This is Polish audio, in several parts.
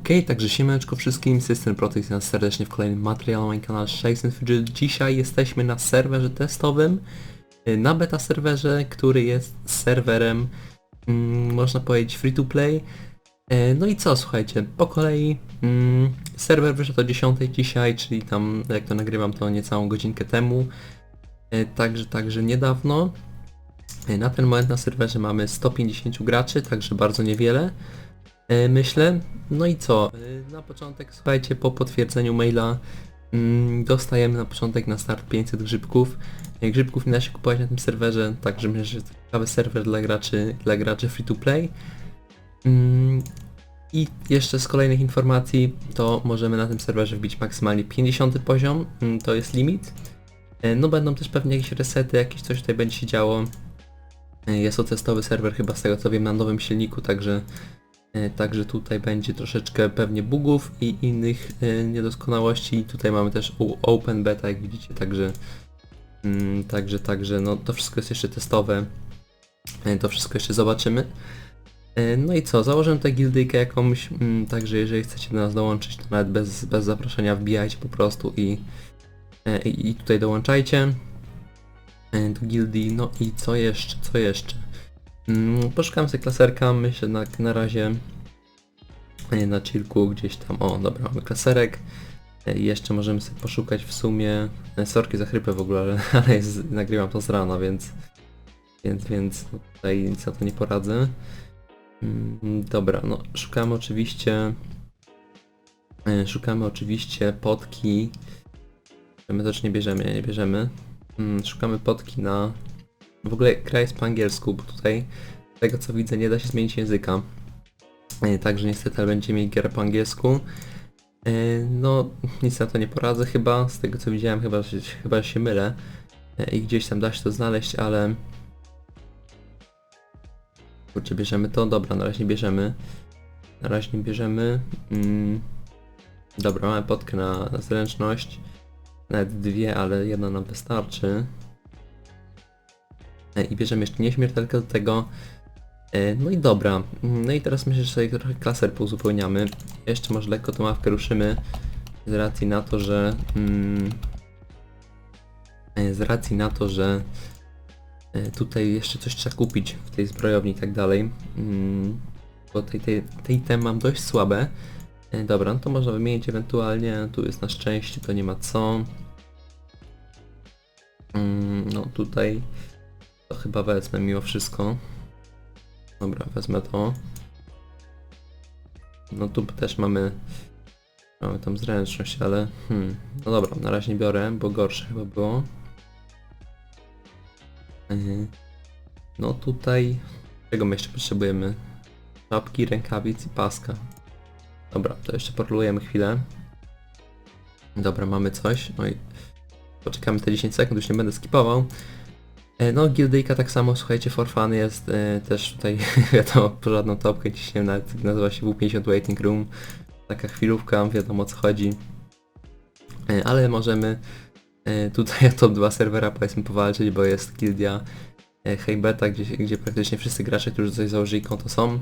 Okej, także siemaneczko wszystkim, system Protect nas serdecznie w kolejnym materiale na moim kanale Shakes. Dzisiaj jesteśmy na serwerze testowym, y, na beta serwerze, który jest serwerem, mm, można powiedzieć, free to play. E, No i co, słuchajcie, po kolei mm, serwer wyszedł o 10 dzisiaj, czyli tam jak to nagrywam to niecałą godzinkę temu. E, Także, także niedawno. Na ten moment na serwerze mamy 150 graczy, także bardzo niewiele. E, myślę. No i co? E, Na początek, słuchajcie, po potwierdzeniu maila mm, dostajemy na początek na start 500 grzybków. E, Grzybków nie da się kupować na tym serwerze, także myślę, że to ciekawy serwer dla graczy, dla graczy free to play. Mm, I jeszcze z kolejnych informacji, to możemy na tym serwerze wbić maksymalnie 50 poziom, mm, to jest limit. No będą też pewnie jakieś resety, jakieś coś tutaj będzie się działo. Jest to testowy serwer chyba z tego co wiem na nowym silniku, także Także tutaj będzie troszeczkę pewnie bugów i innych e, niedoskonałości. Tutaj mamy też open beta, jak widzicie, także mm, także, także, no to wszystko jest jeszcze testowe. E, To wszystko jeszcze zobaczymy. E, No i co, założę tę gildyjkę jakąś, mm, także jeżeli chcecie do nas dołączyć, to nawet bez, bez zaproszenia wbijajcie po prostu i, e, i, i tutaj dołączajcie e, do gildii. No i co jeszcze, co jeszcze? Mm, Poszukam sobie klaserka, myślę na, na razie e, na chillku gdzieś tam, o dobra, mamy klaserek. E, Jeszcze możemy sobie poszukać w sumie, e, sorki za chrypę w ogóle, ale, ale jest, nagrywam to z rana, więc więc, więc tutaj nic na to nie poradzę. Mm, Dobra, no szukamy oczywiście szukamy oczywiście potki my też nie bierzemy, nie bierzemy Mm, szukamy potki na w ogóle gra jest po angielsku, bo tutaj z tego co widzę nie da się zmienić języka. E, Także niestety ale będziemy mieli grę po angielsku. E, No nic na to nie poradzę chyba, z tego co widziałem chyba, chyba się mylę. E, I gdzieś tam da się to znaleźć, ale... Kurczę, bierzemy to? Dobra, na razie bierzemy. Na razie bierzemy. Mm. Dobra, mamy potkę na, na zręczność. Nawet dwie, ale jedna nam wystarczy. E, I bierzemy jeszcze nieśmiertelkę do tego. E, No i dobra. No i teraz myślę, że sobie trochę klaser pouzupełniamy. Jeszcze może lekko tą mawkę ruszymy. Z racji na to, że... Mm, e, z racji na to, że tutaj jeszcze coś trzeba kupić w tej zbrojowni i tak dalej. Mm, Bo tej, tej, tej tem mam dość słabe. Dobra, no to można wymienić ewentualnie. Tu jest na szczęście, to nie ma co. Mm, No tutaj to chyba wezmę mimo wszystko. Dobra, wezmę to. No tu też mamy mamy tam zręczność, ale hmm, no dobra, na razie nie biorę, bo gorsze chyba było. No tutaj czego my jeszcze potrzebujemy? Czapki, rękawic i paska. Dobra, to jeszcze porlujemy chwilę. Dobra, mamy coś. No i poczekamy te 10 sekund, już nie będę skipował. E, No, gildyjka tak samo, słuchajcie, for fun jest e, też tutaj, wiadomo, żadną topkę ciśniemy, nawet nazywa się W50 Waiting Room. Taka chwilówka, wiadomo o co chodzi. E, ale możemy e, tutaj o top 2 serwera powiedzmy powalczyć, bo jest gildia e, Heybeta, gdzie, gdzie praktycznie wszyscy gracze, którzy coś założyli konto są.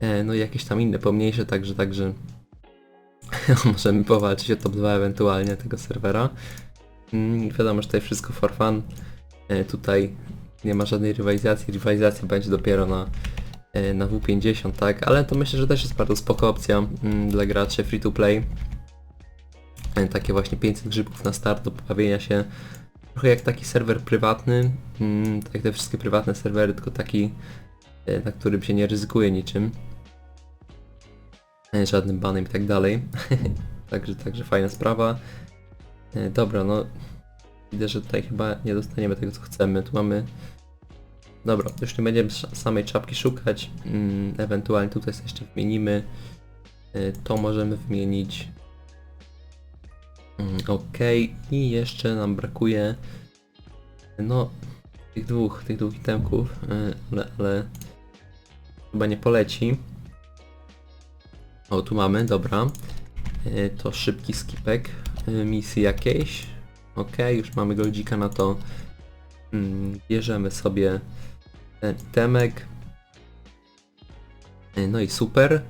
E, no i jakieś tam inne pomniejsze, także, także możemy powalczyć o top 2 ewentualnie tego serwera. Mm, wiadomo, że tutaj wszystko for fun. E, Tutaj nie ma żadnej rywalizacji, rywalizacja będzie dopiero na, e, na W50, tak? Ale to myślę, że też jest bardzo spoko opcja mm, dla graczy free to play. E, Takie właśnie 500 grzybków na start do pobawienia się. Trochę jak taki serwer prywatny, mm, tak jak te wszystkie prywatne serwery, tylko taki, na którym się nie ryzykuje niczym. Żadnym banem i tak dalej. także, także fajna sprawa. Dobra, no Widzę, że tutaj chyba nie dostaniemy tego co chcemy. Tu mamy... Dobra, już nie będziemy samej czapki szukać. Mm, ewentualnie tutaj sobie jeszcze wymienimy. Y, To możemy wymienić. Mm, ok, i jeszcze nam brakuje no tych dwóch, tych dwóch itemków, y, ale, ale chyba nie poleci. O, tu mamy, dobra. Y, To szybki skipek y, misji jakiejś. Ok, już mamy goldzika na to. Mm, Bierzemy sobie ten itemek. E, No i super.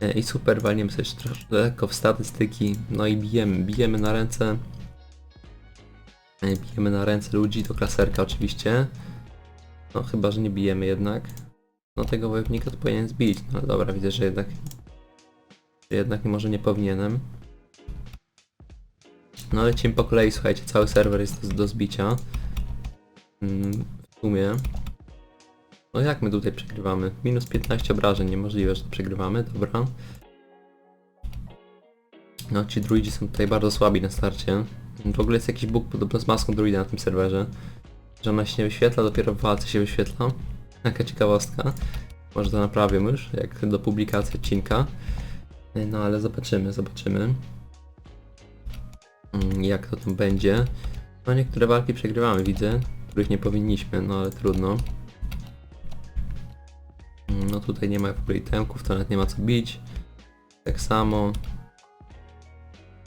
E, I super, walniemy sobie troszkę lekko w statystyki, no i bijemy, bijemy na ręce. E, Bijemy na ręce ludzi, to klaserka oczywiście. No chyba, że nie bijemy jednak. No tego wojownika to powinien zbić, no dobra, widzę, że jednak... że jednak może nie powinienem. No lecimy po kolei, słuchajcie, cały serwer jest do, zbicia. Mm, w sumie. No jak my tutaj przegrywamy? Minus 15 obrażeń, niemożliwe, że to przegrywamy, dobra. No ci druidzi są tutaj bardzo słabi na starcie. W ogóle jest jakiś bóg podobno z maską druida na tym serwerze. Że ona się nie wyświetla, dopiero w walce się wyświetla. Taka ciekawostka. Może to naprawię już, jak do publikacji odcinka. No ale zobaczymy, zobaczymy. Mm, Jak to tam będzie. No niektóre walki przegrywamy, widzę. Których nie powinniśmy, no ale trudno. Mm, No tutaj nie ma w ogóle itemków, to nawet nie ma co bić. Tak samo.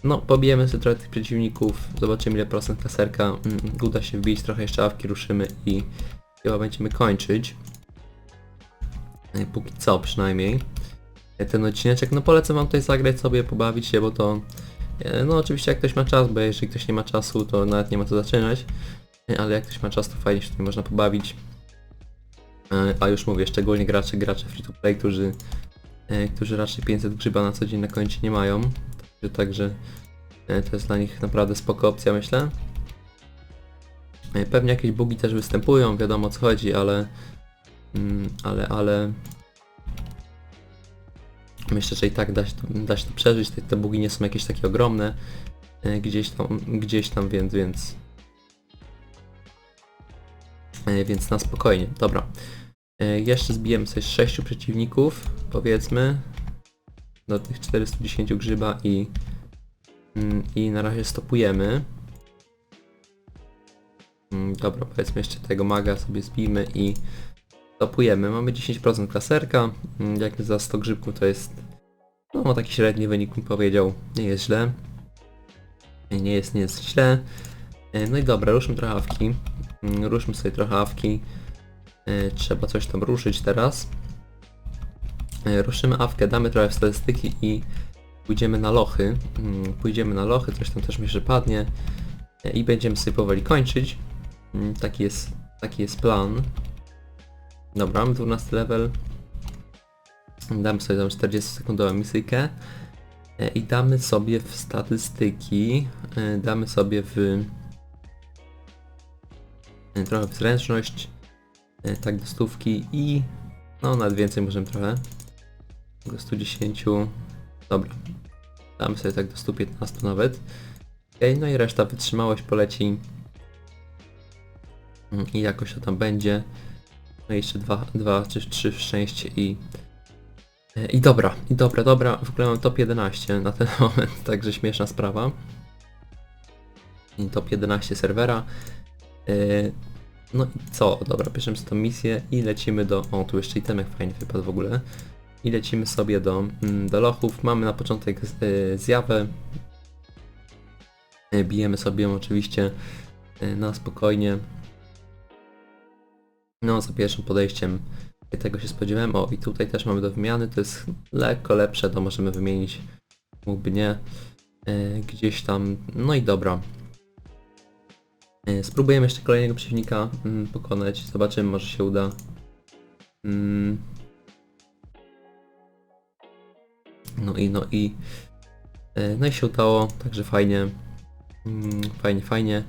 No, pobijemy sobie trochę tych przeciwników, zobaczymy ile procent klaserka mm, uda się wbić, trochę jeszcze awki ruszymy i chyba będziemy kończyć. E, Póki co przynajmniej. E, Ten odcineczek, no polecam wam tutaj zagrać sobie, pobawić się, bo to... e, No oczywiście jak ktoś ma czas, bo jeżeli ktoś nie ma czasu, to nawet nie ma co zaczynać. E, Ale jak ktoś ma czas, to fajnie się tutaj można pobawić. E, A już mówię, szczególnie gracze, gracze free to play, którzy, którzy raczej 500 grzyba na co dzień na koncie nie mają. Także, to jest dla nich naprawdę spoko opcja, myślę. Pewnie jakieś bugi też występują, wiadomo o co chodzi, ale... mm, Ale, ale... Myślę, że i tak da się da się to przeżyć, te, te bugi nie są jakieś takie ogromne. e, Gdzieś tam, gdzieś tam, więc, więc... E, Więc na spokojnie, dobra. E, Jeszcze zbijemy sobie 6 przeciwników, powiedzmy. Do tych 410 grzyba i... mm, I na razie stopujemy. Mm, Dobra, powiedzmy jeszcze tego maga sobie zbijmy i stopujemy. Mamy 10% klaserka. Mm, Jak za 100 grzybków to jest... No taki średni wynik bym powiedział. Nie jest źle. Nie jest, nie jest źle. E, No i dobra, ruszmy trochę awki. Mm, Ruszmy sobie trochę awki. E, Trzeba coś tam ruszyć teraz. E, Ruszymy awkę, damy trochę w statystyki i pójdziemy na lochy. Mm, Pójdziemy na lochy, coś tam też myślę, że padnie. I będziemy sobie powoli kończyć. Taki jest, taki jest plan. Dobra, mamy 12 level. Damy sobie tam 40 sekundową misyjkę. E, I damy sobie w statystyki, e, damy sobie w e, trochę w zręczność, tak do stówki i no nawet więcej możemy trochę. Do 110, dobra. Damy sobie tak do 115 nawet. Okay, no i reszta wytrzymałość poleci. Mm, I jakoś to tam będzie. No jeszcze dwa, dwa czy trzy szczęście i E, I dobra, i dobra, dobra, w ogóle mam top 11 na ten moment, także śmieszna sprawa. I top 11 serwera. E, No i co? Dobra, bierzemy sobie tą misję i lecimy do... O, tu jeszcze itemek fajnie wypadł w ogóle. I lecimy sobie do, mm, do lochów. Mamy na początek e, zjawę. Bijemy sobie ją oczywiście na spokojnie. No, za pierwszym podejściem tego się spodziewałem. O, i tutaj też mamy do wymiany, to jest lekko lepsze, to możemy wymienić, mógłby nie, e, gdzieś tam, no i dobra. E, spróbujemy jeszcze kolejnego przeciwnika mm, pokonać, zobaczymy, może się uda. Mm. No i, no i, e, no i się udało, także fajnie, Mm, fajnie, fajnie.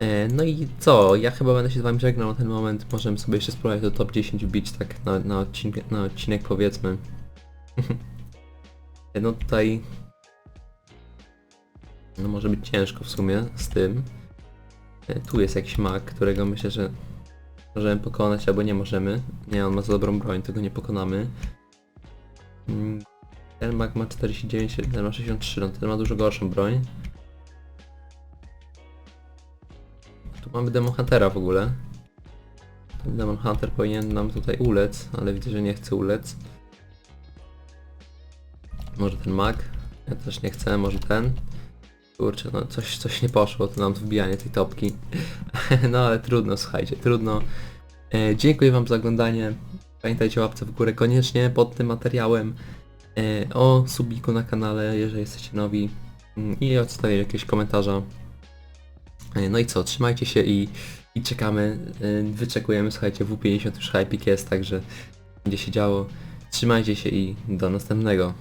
E, No i co? Ja chyba będę się z wami żegnał na ten moment. Możemy sobie jeszcze spróbować do top 10 wbić tak na, na, odcinek, na odcinek powiedzmy. E, no tutaj... No może być ciężko w sumie z tym. E, Tu jest jakiś mag, którego myślę, że możemy pokonać albo nie możemy. Nie, on ma za dobrą broń, tego nie pokonamy. Mm, Ten mag ma 49, ten ma 63, no ten ma dużo gorszą broń. Tu mamy Demon Huntera w ogóle. Demon Hunter powinien nam tutaj ulec, ale widzę, że nie chce ulec. Może ten mag? Ja też nie chcę, może ten? Kurczę, no coś, coś nie poszło, to nam wbijanie tej topki. no ale trudno, słuchajcie, trudno. E, dziękuję wam za oglądanie. Pamiętajcie o łapce w górę koniecznie pod tym materiałem. e, o subiku na kanale, jeżeli jesteście nowi mm, i odstawię jakieś komentarza. E, No i co, trzymajcie się i, i czekamy, e, wyczekujemy, słuchajcie, W50 już hypik jest, także będzie się działo. Trzymajcie się i do następnego.